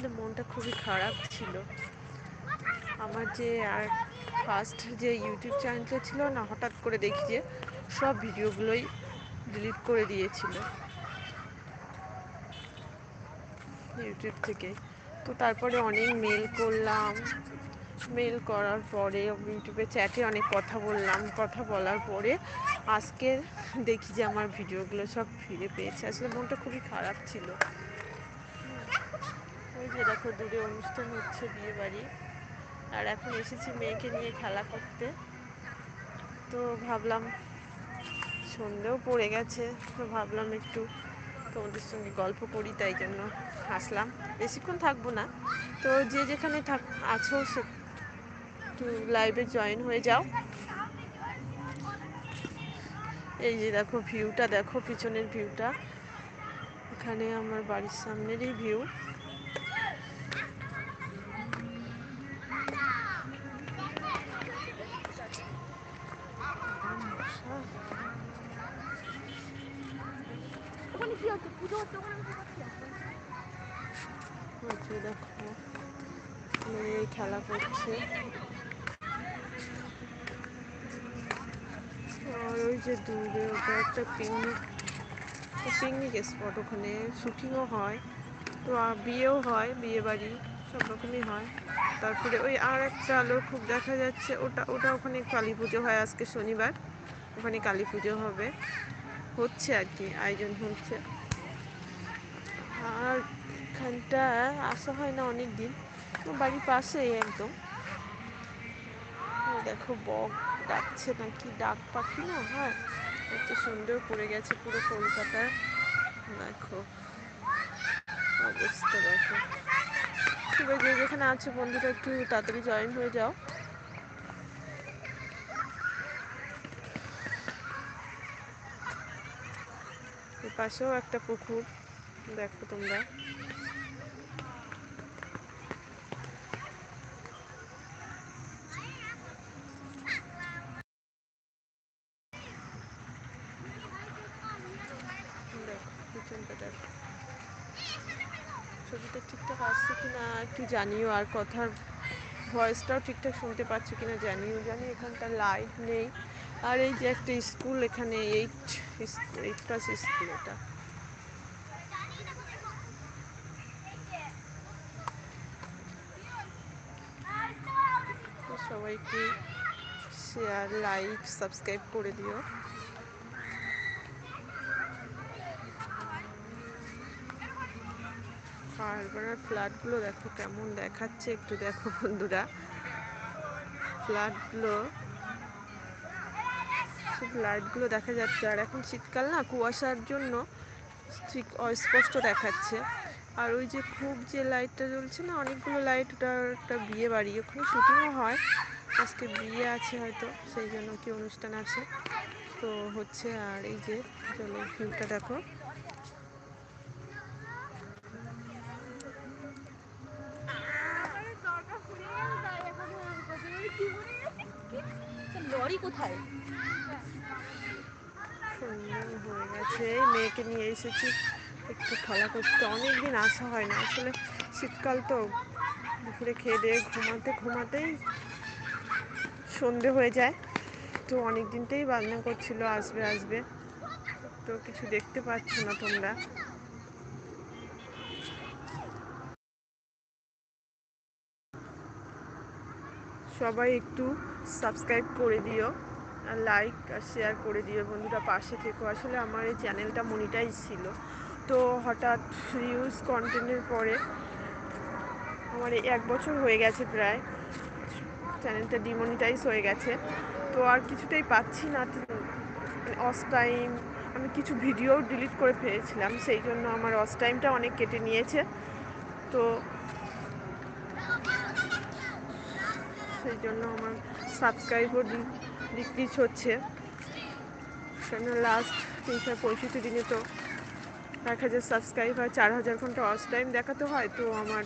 আসলে মনটা খুবই খারাপ ছিল। আমার যে আর ফার্স্ট যে ইউটিউব চ্যানেলটা ছিল না, হঠাৎ করে দেখি যে সব ভিডিওগুলোই ডিলিট করে দিয়েছিল। ইউটিউব থেকে। তো তারপরে অনেক মেল করলাম। মেল করার পরে ইউটিউবে চ্যাটে অনেক কথা বললাম। কথা বলার পরে আজকে দেখি যে আমার ভিডিওগুলো সব ফিরে পেয়েছে। আসলে মনটা খুবই খারাপ ছিল। দেখো দূরে অনুষ্ঠান হচ্ছে বিয়ে বাড়ি আর এখন এসেছি মেয়েকে নিয়ে খেলা করতে। তো ভাবলাম সন্ধেও পড়ে গেছে, তো ভাবলাম একটু তোমাদের সঙ্গে গল্প করি, তাই জন্য আসলাম। বেশিক্ষণ থাকব না। তো যে যেখানে থাক, আছো সে লাইভে জয়েন হয়ে যাও। এই যে দেখো ভিউটা দেখো পিছনের ভিউটা এখানে আমার বাড়ির সামনেরই ভিউ দেখো খেলা করছে আর ওই যে দূরে ওটা একটা পিকনিক পিকনিক স্পট ওখানে শুটিংও হয় তো বিয়েও হয় বিয়ে বাড়ি সব রকমই হয় তারপরে ওই আর একটা আলো খুব দেখা যাচ্ছে ওটা ওটা ওখানে কালী পুজো হয় আজকে শনিবার ওখানে কালী পুজো হবে হচ্ছে আর কি আয়োজন হচ্ছে আর এখানটা আসা হয় না অনেক দিন বাড়ির পাশেই একদম। দেখো বক ডাকছে নাকি, ডাক পাখি না? হ্যাঁ এত সুন্দর পড়ে গেছে পুরো কলকাতার। দেখো, অবস্থা দেখো। ঠিক আছে, যেখানে আছে বন্ধুরা, একটু তাড়াতাড়ি জয়েন হয়ে যাও। পাশেও একটা পুকুর। দেখো তোমরা। ছবিটা ঠিকঠাক আসছে কিনা একটু জানিও, আর কথার ভয়েসটাও ঠিকঠাক শুনতে পাচ্ছ কিনা জানিও। জানি এখানটা লাইট নেই। আর এই যে একটা স্কুল এখানে এইট এইট ক্লাস স্কুল এটা। তো সবাই একটু শেয়ার লাইক সাবস্ক্রাইব করে দিও। কারবারের ফ্ল্যাটগুলো দেখো কেমন দেখাচ্ছে, একটু দেখো বন্ধুরা। ফ্ল্যাটগুলো, শুধু লাইটগুলো দেখা যাচ্ছে, আর এখন শীতকাল না, কুয়াশার জন্য ঠিক অস্পষ্ট দেখাচ্ছে। আর ওই যে খুব যে লাইটটা জ্বলছে না, অনেকগুলো লাইট ওটা একটা বিয়ে বাড়ি, ওখানে শুটিংও হয়। আজকে বিয়ে আছে হয়তো সেই জন্য কি অনুষ্ঠান আছে। তো হচ্ছে আর এই যে চলো ভিউটা দেখো। লরি কোথায়? হয়ে গেছে এই মেয়েকে নিয়ে এসেছি। একটু খেলা করতে অনেক দিন আসা হয় না আসলে শীতকাল তো দুপুরে খেয়ে দিয়ে ঘুমাতে ঘুমাতেই সন্ধে হয়ে যায়। তো অনেক দিনতেই বাজনা করছিল, আসবে আসবে। তো কিছু দেখতে পাচ্ছ না তোমরা। সবাই একটু সাবস্ক্রাইব করে দিও আর লাইক আর শেয়ার করে দিও বন্ধুরা, পাশে থেকো। আসলে আমার এই চ্যানেলটা মনিটাইজ ছিল। তো হঠাৎ রিউজ কন্টেন্টের পরে আমার এক বছর হয়ে গেছে প্রায়। চ্যানেলটা ডিমনিটাইজ হয়ে গেছে। তো আর কিছুতেই পাচ্ছি না অস টাইম আমি কিছু ভিডিও ডিলিট করে ফেলেছিলাম, সেই জন্য আমার অস টাইমটা অনেক কেটে নিয়েছে। তো সেই জন্য আমার সাবস্ক্রাইবও ডিক্রিজ হচ্ছে। কেন লাস্ট তিনশো পঁয়ষট্টি দিনে তো এক হাজার সাবস্ক্রাইব হয় চার হাজার ঘণ্টা অস টাইম দেখাতে হয়, তো আমার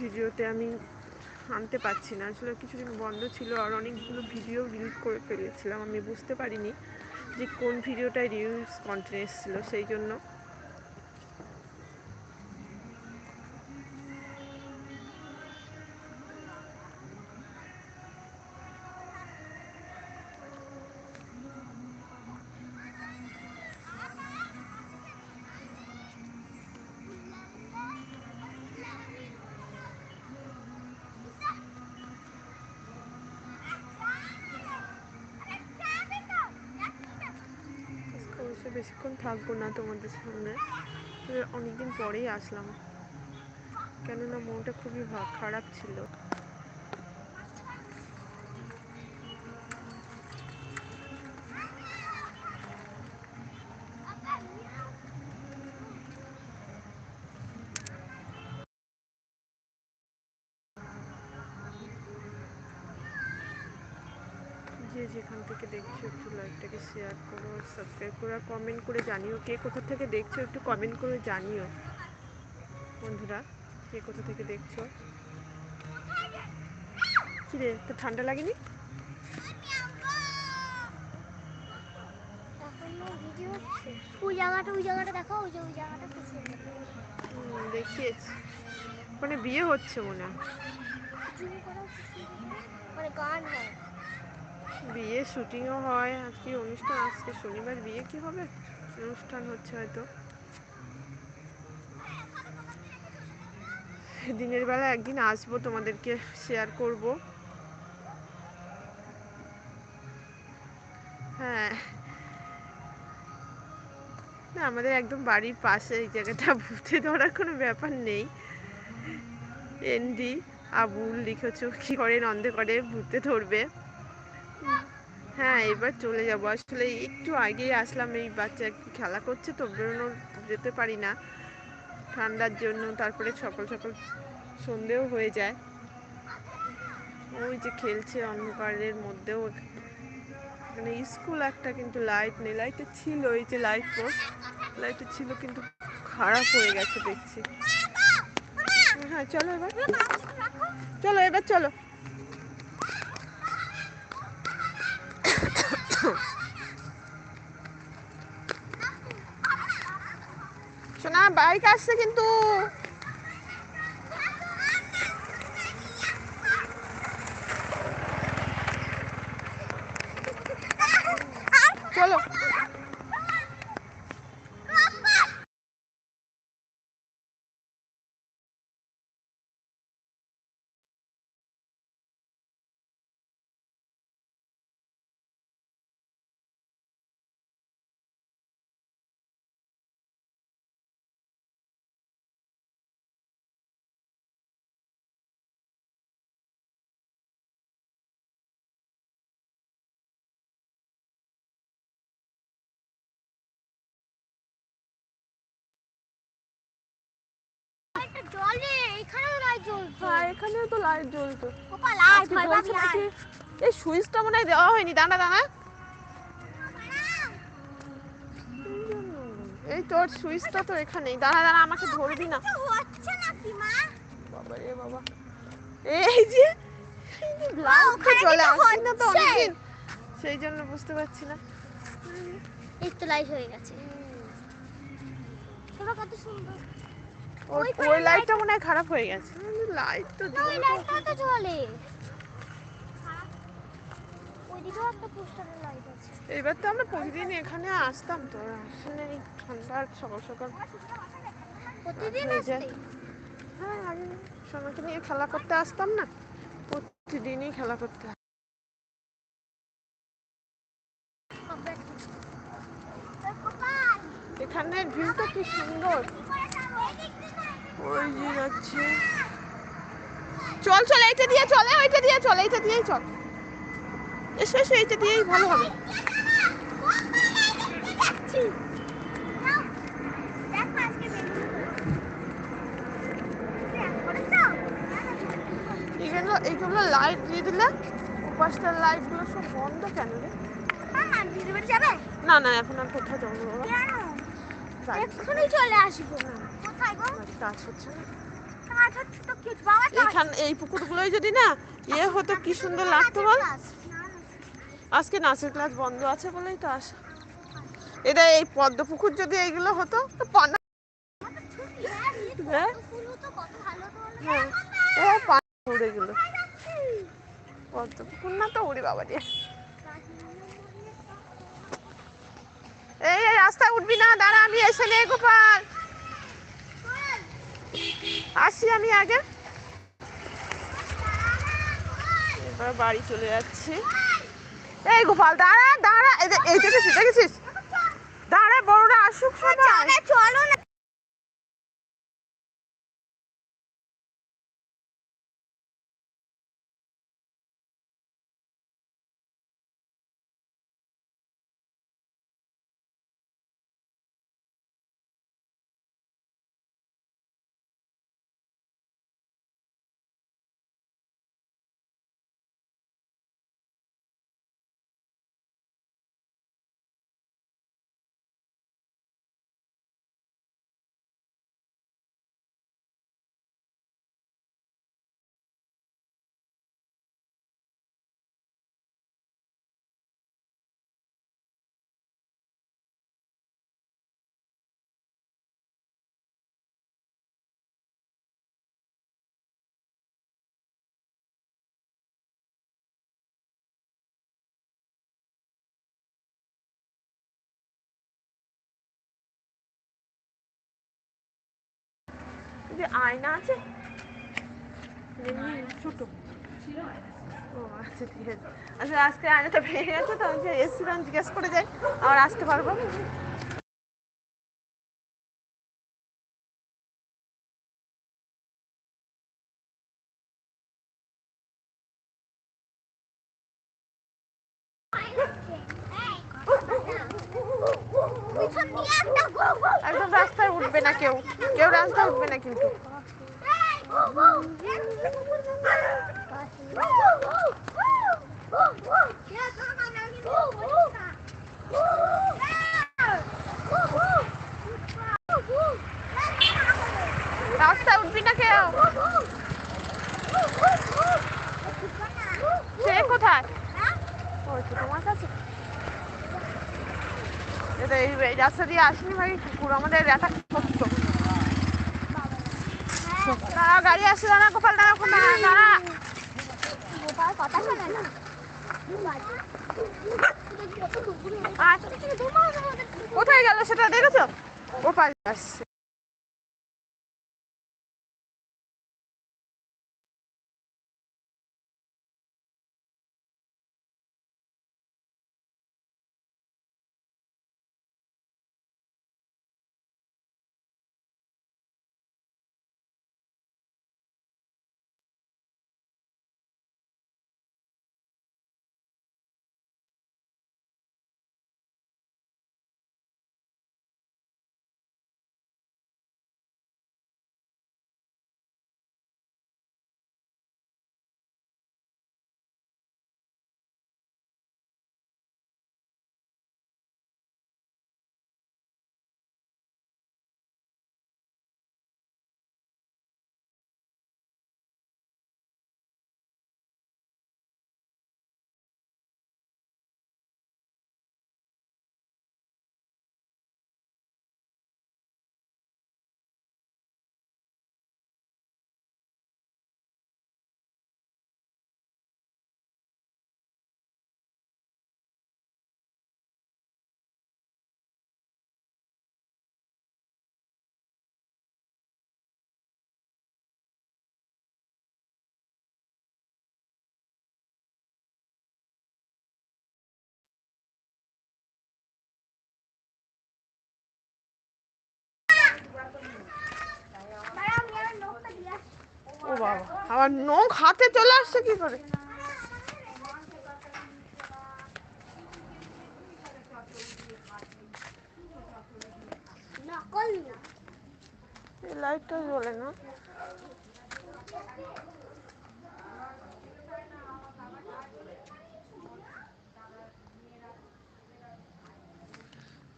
ভিডিওতে আমি আনতে পারছি না। আসলে কিছুদিন বন্ধ ছিল আর অনেকগুলো ভিডিও ডিলিট করে ফেলেছিলাম। আমি বুঝতে পারিনি যে কোন ভিডিওটায় রিলস কন্টেন্ট এসেছিল, সেই জন্য বেশিক্ষণ থাকব না তোমাদের সামনে। অনেকদিন পরেই আসলাম। কেননা মনটা খুবই খারাপ ছিল। যেখান থেকে দেখছ একটু লাইকটাকে শেয়ার করো সাবস্ক্রাইব করো আর কমেন্ট করে জানিও কে কোথা থেকে দেখছ একটু কমেন্ট করে জানিও। বন্ধুরা কে কোথা থেকে দেখছ? কি রে তো ঠান্ডা লাগেনি? এখনও ভিডিও ওই জায়গাটা ওই জায়গাটা দেখো ওই যে ওই জায়গাটা খুব সুন্দর হুম, দেখিয়েছি। ওখানে বিয়ে হচ্ছে মনে হয়। মানে গান হয়। বিয়ে শুটিংও হয়, আজকে অনুষ্ঠান, আজকে শনিবার বিয়ে, কি হবে? অনুষ্ঠান হচ্ছে হয়তো। দিনের বেলা একদিন আসব, তোমাদেরকে শেয়ার করব। হ্যাঁ। না, আমাদের একদম বাড়ির পাশে এই জায়গাটা, ভূতে ধরার কোনো ব্যাপার নেই। এনডি, আবুল, লিখেছ, কি করে, নন্দে করে, ভূতে ধরবে। হ্যাঁ এবার চলে যাব। আসলে একটু আগেই আসলাম, এই বাচ্চা একটু খেলা করছে তো বেরোনো যেতে পারি না। ঠান্ডার জন্য তারপরে সকাল সকাল সন্ধেও হয়ে যায়। ওই যে খেলছে অন্ধকারের মধ্যেও। মানে স্কুল একটা কিন্তু লাইট নেই, লাইটে ছিল এই যে লাইট পোস্ট। লাইটে ছিল কিন্তু খারাপ হয়ে গেছে দেখছি। হ্যাঁ চলো এবার। চলো এবার, চলো। শোনা বাইক আসছে কিন্তু। চলো। একটা জলে এখানেও লাইট জ্বলছে হ্যাঁ এখানেও তো লাইট জ্বলতো। লাইট লাইট এই সুইচটা মনে হয় দেওয়া হয়নি দানা দানা এই তোর সুইচটা তো এখানেই। দাঁড়া দাঁড়া আমাকে ধরবি না। হচ্ছে মা? বাবা রে বাবা। এই যে চলে আসছি না তো অনেকদিন। সেই জন্য বুঝতে পারছি না। এই তো লাইট হয়ে গেছে। কত সুন্দর। ওই লাইটটা মনে হয় খারাপ হয়ে গেছে। লাইট তো না ওই লাইটটা তো জ্বলে এবার তো আমরা প্রতিদিন এখানে আসতাম তো আসলে ঠান্ডার সকাল সকাল প্রতিদিন হয়ে হ্যাঁ আগে সোনাকে নিয়ে খেলা করতে আসতাম না প্রতিদিনই খেলা করতে। এখানের ভিউটা কি সুন্দর। ওই যে যাচ্ছে। চল চল এইটা দিয়ে চলে ওইটা দিয়ে চল এইটা দিয়েই চল। এসো এসো এইটা দিয়েই ভালো হবে। এগুলো এইগুলো লাইট দিয়ে দিলে উপাসটার লাইটগুলো সব বন্ধ কেন রে? না না এখন আর কোথাও যাব বাবা চলে আসব। না কাজ হচ্ছে এই পুকুরগুলোই যদি না ইয়ে হতো কি সুন্দর লাগতো বল? আজকে নাচের ক্লাস বন্ধ আছে বলেই তো আসা এটা এই পদ্ম পুকুর যদি এইগুলো হতো তো পানা হ্যাঁ? হ্যাঁ। এ পানা উড়ে গেল। পদ্ম পুকুর না তো উড়ে বাবা দিয়ে এই রাস্তায় উঠবি না দাঁড়া আমি এসে নেই গোপাল। আসি আমি আগে। এবার বাড়ি চলে যাচ্ছি। এই গোপাল, দাঁড়া দাঁড়া, এই দেখেছিস দেখেছিস? দাঁড়া, বড়রা আসুক সবাই। চলো না। যে আয়না আছে? ছোট। ও আচ্ছা ঠিক আছে। আচ্ছা আজকে আয়নাটা ভেঙে গেছে তো আমি এসছিলাম জিজ্ঞেস করে যাই আবার আসতে পারব? একদম রাস্তায় উঠবে না কেউ। কেউ রাস্তায় উঠবে না কিন্তু। রাস্তায় উঠবি না কেউ। সে কোথায়? তোমার দিয়ে ভাই? কুকুর আমাদের করতো গাড়ি দাঁড়া গোপাল দাঁড়া গোপাল দাঁড়া কথা শোনে না। কোথায় গেল সেটা দেখেছ? পাশে আসছে। ও বাবা আবার নখ হাতে চলে আসছে কি করে? লাইটটা জ্বলে না।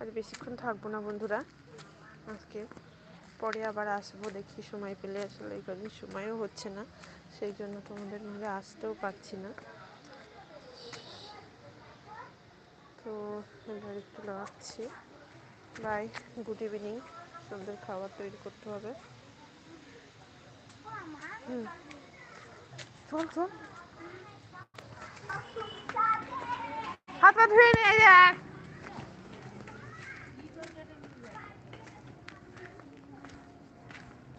আর বেশিক্ষণ থাকব না বন্ধুরা আজকে। পরে আবার আসব দেখি সময় পেলে। আসলে এই কদিন সময়ও হচ্ছে না, সেই জন্য তোমাদের মধ্যে আসতেও পারছি না। তো এবার একটু রাখছি বাই গুড ইভিনিং সন্ধ্যের খাবার তৈরি করতে হবে। হুম। চল চল। হাত পা ধুয়ে নিয়ে যাক